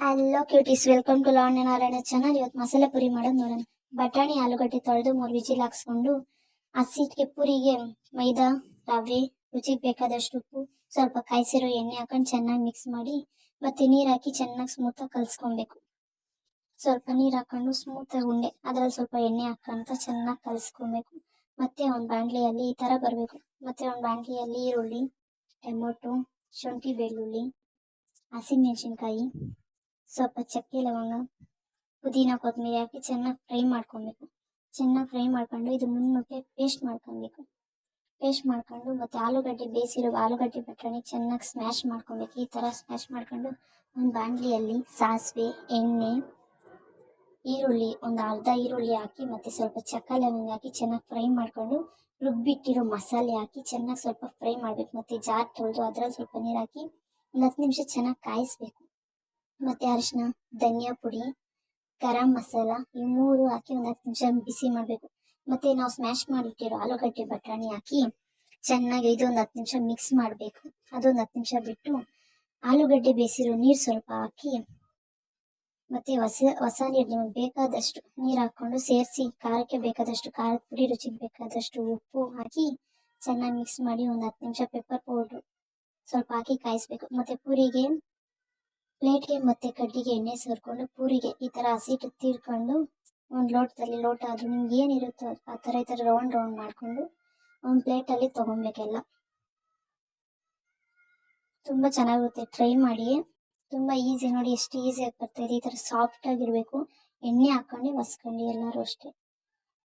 Hello cuties welcome to Lavanya Narayana channel ಇವತ್ತು ಮಸಾಲೆ ಪುರಿ ಮಾಡೋದು ನೋಡೋಣ. ಬಟಾಣಿ, ಆಲೂಗಡ್ಡೆ ತೊಳೆದು ಮೂರು ವಿಜಿಲ್ ಹಾಕ್ಸ್ಕೊಂಡು ಹಸಿಟ್ಟಿಗೆ ಪುರಿಗೆ ಮೈದಾ, ರವೆ, ರುಚಿಗೆ ಬೇಕಾದಷ್ಟು ಉಪ್ಪು, ಸ್ವಲ್ಪ ಕಾಯಿಸಿರೋ ಎಣ್ಣೆ ಹಾಕೊಂಡು ಚೆನ್ನಾಗಿ ಮಿಕ್ಸ್ ಮಾಡಿ ಮತ್ತೆ ನೀರು ಹಾಕಿ ಚೆನ್ನಾಗಿ ಸ್ಮೂತಾಗಿ ಕಲಿಸ್ಕೊಬೇಕು. ಸ್ವಲ್ಪ ನೀರು ಹಾಕೊಂಡು ಸ್ಮೂತಾಗಿ ಉಂಡೆ. ಅದರಲ್ಲಿ ಸ್ವಲ್ಪ ಎಣ್ಣೆ ಹಾಕೊಂತ ಚೆನ್ನಾಗಿ ಕಲಿಸ್ಕೊಬೇಕು. ಮತ್ತೆ ಒಂದು ಬಾಣಲಿಯಲ್ಲಿ ಈ ಥರ ಬರಬೇಕು. ಮತ್ತೆ ಒಂದು ಬಾಣಲಿಯಲ್ಲಿ ಈರುಳ್ಳಿ, ಟೊಮೊಟೊ, ಶುಂಠಿ, ಬೆಳ್ಳುಳ್ಳಿ, ಹಸಿಮೆಣಸಿನ್ಕಾಯಿ ಸ್ವಲ್ಪ ಚಕ್ಕೆ ಲವಂಗ, ಪುದೀನ ಕೊತ್ತಂಬರಿ ಹಾಕಿ ಚೆನ್ನಾಗಿ ಫ್ರೈ ಮಾಡ್ಕೊಬೇಕು. ಚೆನ್ನಾಗಿ ಫ್ರೈ ಮಾಡ್ಕೊಂಡು ಇದು ಮುನ್ನಕ್ಕೆ ಪೇಸ್ಟ್ ಮಾಡ್ಕೊಬೇಕು. ಪೇಸ್ಟ್ ಮಾಡ್ಕೊಂಡು ಮತ್ತೆ ಆಲೂಗಡ್ಡೆ ಬೇಯಿಸಿರೋ ಆಲೂಗಡ್ಡೆ ಬಟಾಣಿ ಚೆನ್ನಾಗಿ ಸ್ಮ್ಯಾಶ್ ಮಾಡ್ಕೊಬೇಕು. ಈ ಥರ ಸ್ಮ್ಯಾಶ್ ಮಾಡ್ಕೊಂಡು ಒಂದು ಬಾಣಲಿಯಲ್ಲಿ ಸಾಸಿವೆ, ಎಣ್ಣೆ, ಈರುಳ್ಳಿ, ಒಂದು ಅರ್ಧ ಈರುಳ್ಳಿ ಹಾಕಿ ಮತ್ತೆ ಸ್ವಲ್ಪ ಚಕ್ಕ ಲವಂಗ ಹಾಕಿ ಚೆನ್ನಾಗಿ ಫ್ರೈ ಮಾಡ್ಕೊಂಡು ರುಬ್ಬಿಟ್ಟಿರೋ ಮಸಾಲೆ ಹಾಕಿ ಚೆನ್ನಾಗಿ ಸ್ವಲ್ಪ ಫ್ರೈ ಮಾಡ್ಬೇಕು. ಮತ್ತೆ ಜಾರ್ ತೊಳೆದು ಅದ್ರಲ್ಲಿ ಸ್ವಲ್ಪ ನೀರು ಹಾಕಿ ಒಂದು ಹತ್ತು ನಿಮಿಷ ಚೆನ್ನಾಗಿ ಕಾಯಿಸ್ಬೇಕು. ಮತ್ತೆ ಅರಿಶಿನ, ಧನಿಯಾ ಪುಡಿ, ಗರಂ ಮಸಾಲ, ಈ ಮೂರು ಹಾಕಿ ಒಂದು ಹತ್ತು ನಿಮಿಷ ಬಿಸಿ ಮಾಡಬೇಕು. ಮತ್ತೆ ನಾವು ಸ್ಮ್ಯಾಶ್ ಮಾಡಿಟ್ಟಿರೋ ಆಲೂಗಡ್ಡೆ ಬಟಾಣಿ ಹಾಕಿ ಚೆನ್ನಾಗಿ ಇದು ಒಂದು ಹತ್ತು ನಿಮಿಷ ಮಿಕ್ಸ್ ಮಾಡಬೇಕು. ಅದೊಂದು ಹತ್ತು ನಿಮಿಷ ಬಿಟ್ಟು ಆಲೂಗಡ್ಡೆ ಬೇಯಿಸಿರೋ ನೀರು ಸ್ವಲ್ಪ ಹಾಕಿ, ಮತ್ತೆ ಹೊಸ ಹೊಸ ನೀರು ನಿಮಗೆ ಬೇಕಾದಷ್ಟು ನೀರು ಹಾಕ್ಕೊಂಡು ಸೇರಿಸಿ ಖಾರಕ್ಕೆ ಬೇಕಾದಷ್ಟು ಖಾರದ ಪುಡಿ, ರುಚಿಗೆ ಬೇಕಾದಷ್ಟು ಉಪ್ಪು ಹಾಕಿ ಚೆನ್ನಾಗಿ ಮಿಕ್ಸ್ ಮಾಡಿ ಒಂದು ಹತ್ತು ನಿಮಿಷ ಪೆಪ್ಪರ್ ಪೌಡ್ರು ಸ್ವಲ್ಪ ಹಾಕಿ ಕಾಯಿಸ್ಬೇಕು. ಮತ್ತೆ ಪೂರಿಗೆ ಪ್ಲೇಟ್ಗೆ ಮತ್ತೆ ಕಡ್ಡಿಗೆ ಎಣ್ಣೆ ಸೇರ್ಕೊಂಡು ಪೂರಿಗೆ ಈ ಥರ ಹಸಿಟ್ಟು ತೀರ್ಕೊಂಡು ಒಂದು ಲೋಟದಲ್ಲಿ ಲೋಟ ಅದು ನಿಮ್ಗೆ ಏನಿರುತ್ತೋ ಆ ಥರ ಈ ಥರ ರೌಂಡ್ ರೌಂಡ್ ಮಾಡಿಕೊಂಡು ಒಂದು ಪ್ಲೇಟಲ್ಲಿ ತೊಗೊಬೇಕೆಲ್ಲ. ತುಂಬ ಚೆನ್ನಾಗಿರುತ್ತೆ. ಟ್ರೈ ಮಾಡಿ. ತುಂಬ ಈಸಿ ನೋಡಿ ಎಷ್ಟು ಈಸಿಯಾಗಿ ಬರ್ತಾಯಿದೆ ಈ ಥರ ಸಾಫ್ಟ್ ಆಗಿರಬೇಕು. ಎಣ್ಣೆ ಹಾಕೊಂಡು ಒಸ್ಕೊಂಡು ಎಲ್ಲರೂ ಅಷ್ಟೇ.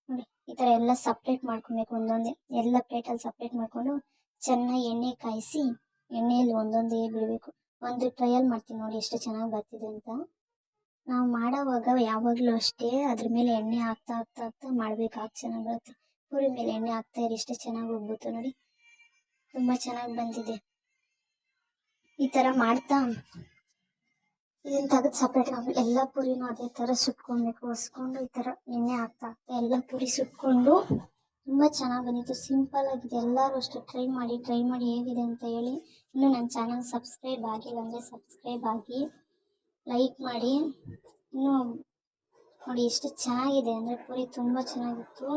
ನೋಡಿ, ಈ ಥರ ಎಲ್ಲ ಸಪ್ರೇಟ್ ಮಾಡ್ಕೊಬೇಕು ಒಂದೊಂದೇ. ಎಲ್ಲ ಪ್ಲೇಟಲ್ಲಿ ಸಪ್ರೇಟ್ ಮಾಡಿಕೊಂಡು ಚೆನ್ನಾಗಿ ಎಣ್ಣೆ ಕಾಯಿಸಿ ಎಣ್ಣೆಯಲ್ಲಿ ಒಂದೊಂದೇ ಬಿಡಬೇಕು. ಒಂದು ಟ್ರಯಲ್ ಮಾಡ್ತೀನಿ ನೋಡಿ ಎಷ್ಟು ಚೆನ್ನಾಗಿ ಬರ್ತಿದೆ ಅಂತ. ನಾವು ಮಾಡೋವಾಗ ಯಾವಾಗಲೂ ಅಷ್ಟೇ, ಅದ್ರ ಮೇಲೆ ಎಣ್ಣೆ ಹಾಕ್ತಾ ಹಾಕ್ತಾ ಹಾಕ್ತಾ ಮಾಡ್ಬೇಕು, ಆಗ ಚೆನ್ನಾಗಿ ಬರುತ್ತೆ. ಪೂರಿ ಮೇಲೆ ಎಣ್ಣೆ ಹಾಕ್ತಾ ಇರಿ ಎಷ್ಟು ಚೆನ್ನಾಗಿ ಹೋಗ್ಬಿಟ್ಟು ನೋಡಿ. ತುಂಬ ಚೆನ್ನಾಗಿ ಬಂದಿದೆ. ಈ ಥರ ಮಾಡ್ತಾ ಇದನ್ನ ತೆಗೆದು ಸಪ್ರೇಟ್ ಎಲ್ಲ ಪೂರಿನೂ ಅದೇ ಥರ ಸುಟ್ಕೊಬೇಕು ಹೊಸ್ಕೊಂಡು ಈ ಥರ ಎಣ್ಣೆ ಹಾಕ್ತಾ ಹಾಕ್ತಾ ಎಲ್ಲ ಪೂರಿ ಸುಟ್ಕೊಂಡು ತುಂಬ ಚೆನ್ನಾಗಿ ಬಂದಿತ್ತು. ಸಿಂಪಲ್ ಆಗಿದೆ. ಎಲ್ಲರೂ ಅಷ್ಟೇ ಟ್ರೈ ಮಾಡಿ ಟ್ರೈ ಮಾಡಿ ಹೇಗಿದೆ ಅಂತ ಹೇಳಿ ಇನ್ನೂ ನನ್ನ ಚಾನಲ್ ಸಬ್ಸ್ಕ್ರೈಬ್ ಆಗಿಲ್ಲ ಅಂದರೆ ಸಬ್ಸ್ಕ್ರೈಬ್ ಆಗಿ ಲೈಕ್ ಮಾಡಿ. ಇನ್ನು ನೋಡಿ ಎಷ್ಟು ಚೆನ್ನಾಗಿದೆ ಅಂದರೆ ಪೂರಿ ತುಂಬ ಚೆನ್ನಾಗಿತ್ತು.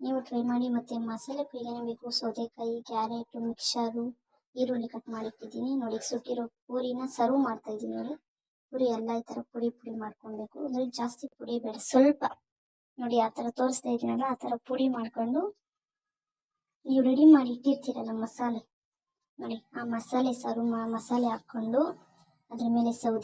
ನೀವು ಟ್ರೈ ಮಾಡಿ ಮತ್ತು ಮಸಾಲೆ ಪುರಿಗೇನೆ ಬೇಕು, ಸೌತೆಕಾಯಿ, ಕ್ಯಾರೆಟು, ಮಿಕ್ಸರು, ಈರುಳ್ಳಿ ಕಟ್ ಮಾಡಿಟ್ಟಿದ್ದೀನಿ. ನೋಡಿ ಸುಟ್ಟಿರೋ ಪೂರಿನ ಸರ್ವ್ ಮಾಡ್ತಾ ಇದ್ದೀನಿ ನೋಡಿ. ಪುರಿ ಎಲ್ಲ ಈ ಥರ ಪುಡಿ ಪುಡಿ ಮಾಡ್ಕೊಬೇಕು ಅಂದರೆ ಜಾಸ್ತಿ ಪುಡಿ ಬೇಡ, ಸ್ವಲ್ಪ. ನೋಡಿ ಆ ಥರ ತೋರಿಸ್ತಾ ಇದ್ದೀನಲ್ಲ, ಆ ಥರ ಪುಡಿ ಮಾಡ್ಕೊಂಡು ನೀವು ರೆಡಿ ಮಾಡಿ ಇಟ್ಟಿರ್ತೀರಲ್ಲ ಮಸಾಲೆ. ನೋಡಿ ಆ ಮಸಾಲೆ ಸಾರು ಮಸಾಲೆ ಹಾಕೊಂಡು ಅದ್ರ ಮೇಲೆ ಸೌದೆ